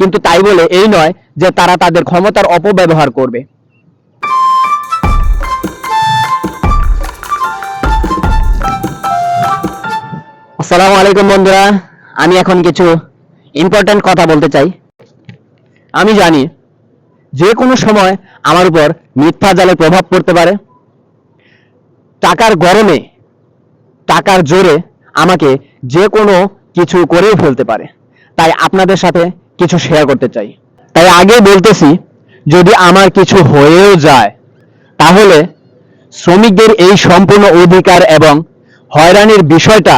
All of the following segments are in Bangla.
কিন্তু তাই বলে এই নয় যে তারা তাদের ক্ষমতার অপব্যবহার করবে। আসসালামু আলাইকুম বন্ধুরা, আমি এখন কিছু ইম্পর্ট্যান্ট কথা বলতে চাই। আমি জানি যে কোনো সময় আমার উপর মিথ্যা জালের প্রভাব পড়তে পারে। টাকার গরমে, টাকার জোরে আমাকে যে কোনো কিছু করেই ফেলতে পারে। তাই আপনাদের সাথে কিছু শেয়ার করতে চাই। তাই আগে বলতেছি, যদি আমার কিছু হয়েও যায়, তাহলে শ্রমিকদের এই সম্পূর্ণ অধিকার এবং হয়রানির বিষয়টা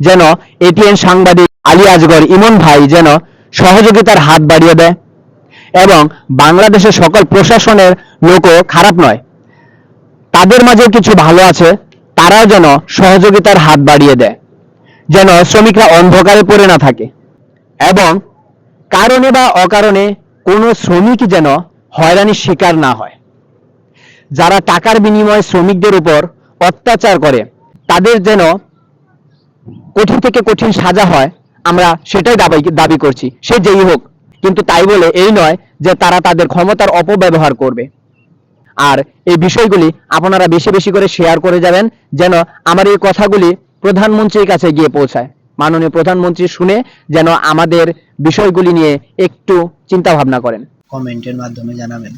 যেন এটিএন সাংবাদিক আলী আজগর ইমন ভাই যেন সহযোগিতার হাত বাড়িয়ে দেয় এবং বাংলাদেশের সকল প্রশাসনের লোকও খারাপ নয়। তাদের মাঝেও কিছু ভালো আছে, তারাও যেন সহযোগিতার হাত বাড়িয়ে দেয়, যেন শ্রমিকরা অন্ধকারে পড়ে না থাকে। এবং কারণে বা অকারণে কোনো শ্রমিক যেন হয়রানির শিকার না হয়। যারা টাকার বিনিময়ে শ্রমিকদের উপর অত্যাচার করে, তাদের যেন কঠিন থেকে কঠিন সাজা হয়, আমরা সেটাই দাবি দাবি করছি। সে যেই হোক, কিন্তু তাই বলে এই নয় যে তারা তাদের ক্ষমতার অপব্যবহার করবে। আর এই বিষয়গুলি আপনারা বেশি বেশি করে শেয়ার করে যাবেন, যেন আমার এই কথাগুলি প্রধানমন্ত্রীর কাছে গিয়ে পৌঁছায়। মাননীয় প্রধানমন্ত্রী শুনে যেন আমাদের বিষয়গুলি নিয়ে একটু চিন্তা ভাবনা করেন। কমেন্টের মাধ্যমে জানাবেন।